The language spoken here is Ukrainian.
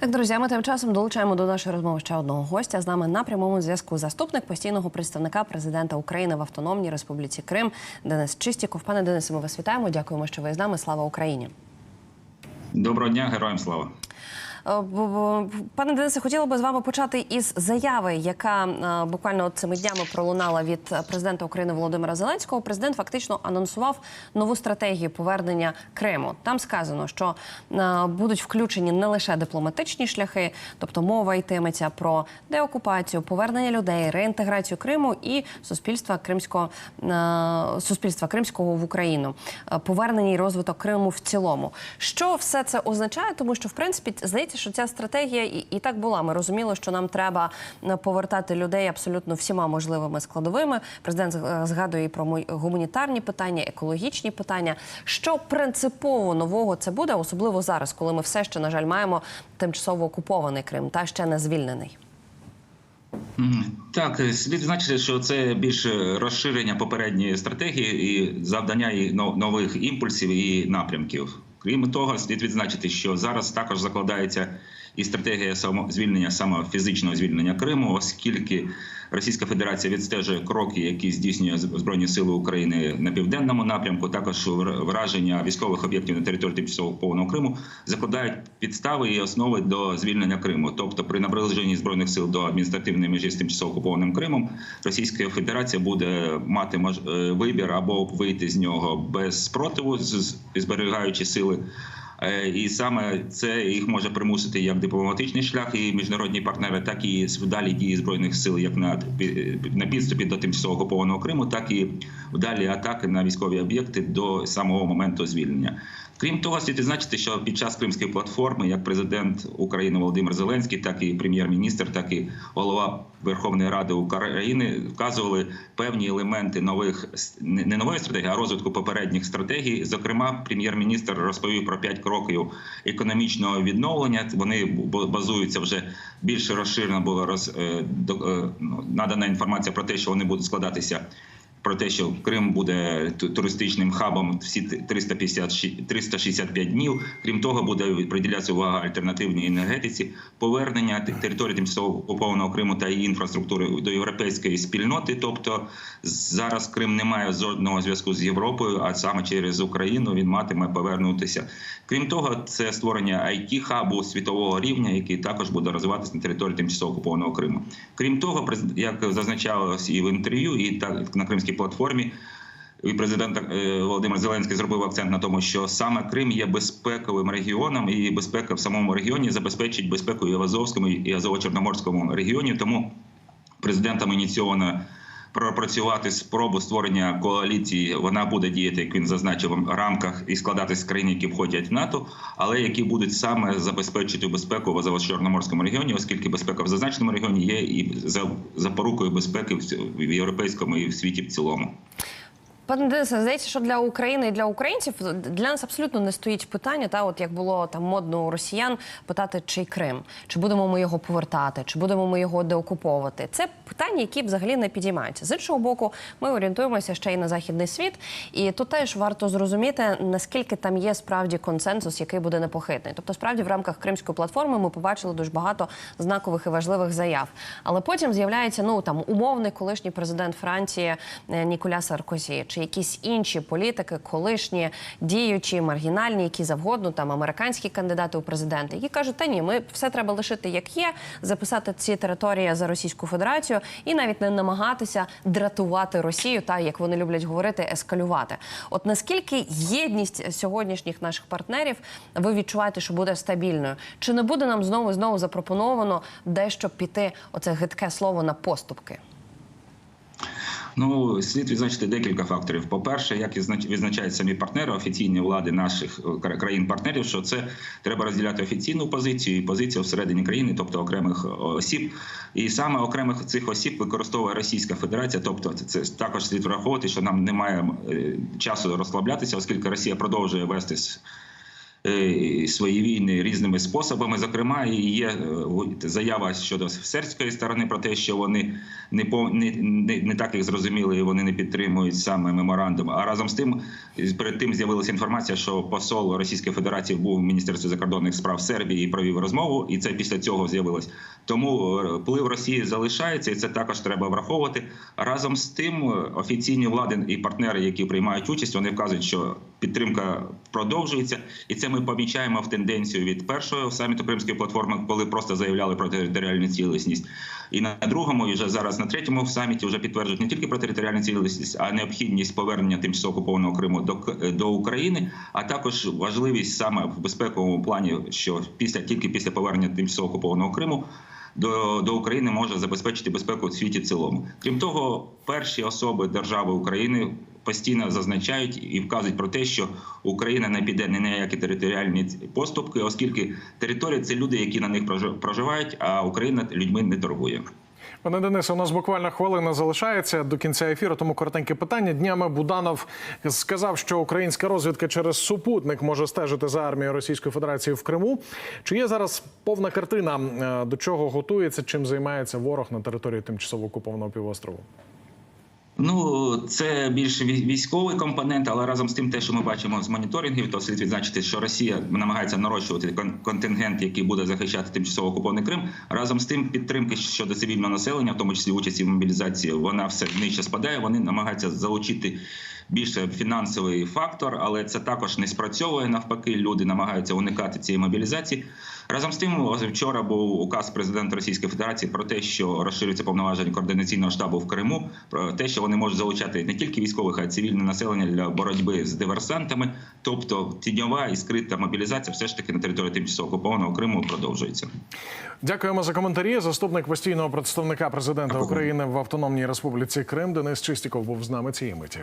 Так, друзі, ми тим часом долучаємо до нашої розмови ще одного гостя. З нами на прямому зв'язку заступник постійного представника президента України в Автономній Республіці Крим Денис Чистіков. Пане Денисе, ми вас вітаємо. Дякуємо, що ви з нами. Слава Україні. Доброго дня, героям слава. Е, Пане Денисе, хотіла би з вами почати із заяви, яка е, буквально цими днями пролунала від президента України Володимира Зеленського. Президент фактично анонсував нову стратегію повернення Криму. Там сказано, що е, будуть включені не лише дипломатичні шляхи, тобто мова йтиметься про деокупацію, повернення людей, реінтеграцію Криму і суспільства кримського суспільства кримського в Україну, повернення і розвиток Криму в цілому. Що все це означає? Тому що в принципі здається, що ця стратегія і, і так була. Ми розуміли, що нам треба е, повертати людей абсолютно всіма можливими складовими. Президент е, згадує і про гуманітарні питання, екологічні питання. Що принципово нового це буде, особливо зараз, коли ми все ще на жаль маємо тимчасово окупований Крим та ще не звільнений. Так, е, слід значити, що це більше розширення попередньої стратегії і завдання нових імпульсів і напрямків. Крім того, слід відзначити, що зараз також закладається і стратегія звільнення саме фізичного звільнення Криму, оскільки Російська Федерація відстежує кроки, які здійснює Збройні Сили України на південному напрямку. Також враження військових об'єктів на території тимчасово окупованого Криму закладають підстави і основи до звільнення Криму. Тобто, при наближенні збройних сил до адміністративної межі з тимчасово окупованим Кримом, Російська Федерація буде мати е, вибір або вийти з нього без спротиву, зберігаючи сили. Е, І саме це їх може примусити як дипломатичний шлях і міжнародні партнери, так і вдалі дії збройних сил, як на пі- на підступі до тимчасово окупованого Криму, так і вдалі атаки на військові об'єкти до самого моменту звільнення. Крім того, слід відзначити, що під час кримської платформи, як президент України Володимир Зеленський, так і прем'єр-міністр, так і голова Верховної Ради України вказували певні елементи нових не нової стратегії, а розвитку попередніх стратегій. Зокрема, прем'єр-міністр розповів про п'ять кроків економічного відновлення. Вони базуються вже більше розширено було роз е, е, ну, надана інформація про те, що вони будуть складатися про те, що Крим буде туристичним хабом всі 350, ші- 365 днів. Крім того, буде приділятися увага альтернативній енергетиці, повернення території тимчасово окупованого Криму та її інфраструктури до європейської спільноти. Тобто зараз Крим не має жодного зв'язку з Європою, а саме через Україну він матиме повернутися. Крім того, це створення it хабу світового рівня, який також буде розвиватися на території тимчасово окупованого Криму. Крім того, як зазначалось і в інтерв'ю, і так на кримській платформі. І президент е, Володимир Зеленський зробив акцент на тому, що саме Крим є безпековим регіоном, і безпека в самому регіоні забезпечить безпеку і в Азовському і Азово-Чорноморському регіоні. Тому президентом ініційовано пропрацювати спробу створення коаліції. Вона буде діяти, як він зазначив, в рамках і складатись з країн, які входять в НАТО, але які будуть саме забезпечити безпеку в Азово-Чорноморському регіоні, оскільки безпека в зазначеному регіоні є і за запорукою безпеки в європейському і в світі в цілому. Пане Денисе, здається, що для України і для українців для нас абсолютно не стоїть питання, та от як було там модно у росіян питати, чий Крим, чи будемо ми його повертати, чи будемо ми його деокуповувати. Це питання, які взагалі не підіймаються. З іншого боку, ми орієнтуємося ще й на західний світ, і тут теж варто зрозуміти, наскільки там є справді консенсус, який буде непохитний. Тобто, справді в рамках кримської платформи ми побачили дуже багато знакових і важливих заяв. Але потім з'являється ну там умовний колишній президент Франції е, Ніколя Саркозі чи якісь інші політики, колишні діючі, маргінальні, які завгодно, там американські кандидати у президенти, які кажуть, та ні, ми все треба лишити як є, записати ці території за Російську Федерацію і навіть не намагатися дратувати Росію, та як вони люблять говорити, ескалювати. От наскільки єдність сьогоднішніх наших партнерів ви відчуваєте, що буде стабільною? Чи не буде нам знову знову запропоновано дещо піти оце гидке слово на поступки? Ну, слід відзначити декілька факторів. По-перше, як відзнач- відзначають самі партнери, офіційні влади наших е, країн-партнерів, що це треба розділяти офіційну позицію і позицію всередині країни, тобто окремих е, осіб. І саме окремих цих осіб використовує Російська Федерація. Тобто, це також слід враховувати, що нам немає е, часу розслаблятися, оскільки Росія продовжує вести свої війни різними способами. Зокрема, є е, заява щодо сербської сторони про те, що вони не, не, не так їх зрозуміли, і вони не підтримують саме меморандум. А разом з тим, перед тим з'явилася інформація, що посол Російської Федерації був в міністерстві закордонних справ Сербії і провів розмову, і це після цього з'явилось. Тому е, вплив Росії залишається, і це також треба враховувати. Разом з тим, е, офіційні влади і партнери, які приймають участь, вони вказують, що підтримка продовжується, і це ми помічаємо в тенденцію від першого саміту Кримської платформи, коли просто заявляли про територіальну цілісність. І на другому, і вже зараз на третьому саміті вже підтверджують не тільки про територіальну цілісність, а необхідність повернення тимчасово окупованого Криму до, до України, а також важливість саме в безпековому плані, що після тільки після повернення тимчасово окупованого Криму. До, до України може забезпечити безпеку у світі в цілому. Крім того, перші особи держави України постійно зазначають і вказують про те, що Україна не піде ні на які територіальні поступки, оскільки територія це люди, які на них прожи- проживають, а Україна людьми не торгує. Пане Денисе, у нас буквально хвилина залишається до кінця ефіру, тому коротеньке питання. Днями Буданов сказав, що українська розвідка через супутник може стежити за армією Російської Федерації в Криму. Чи є зараз повна картина, е, до чого готується, чим займається ворог на території тимчасово окупованого півострову? Ну, це більш військовий компонент, але разом з тим, те, що ми бачимо з моніторингів, то слід відзначити, що Росія намагається нарощувати кон- контингент, який буде захищати тимчасово окупований Крим. Разом з тим, підтримки щодо цивільного населення, в тому числі участі в мобілізації, вона все нижче спадає. Вони намагаються залучити більше фінансовий фактор, але це також не спрацьовує. Навпаки, люди намагаються уникати цієї мобілізації. Разом з тим, вчора був указ президента Російської Федерації про те, що розширюється повноваження координаційного штабу в Криму, про те, що вони можуть залучати не тільки військових, а й цивільне населення для боротьби з диверсантами. Тобто тіньова і скрита мобілізація все ж таки на території тимчасово окупованого Криму продовжується. Дякуємо за коментарі. Заступник постійного представника президента України в Автономній Республіці Крим Денис Чистіков був з нами цієї миті.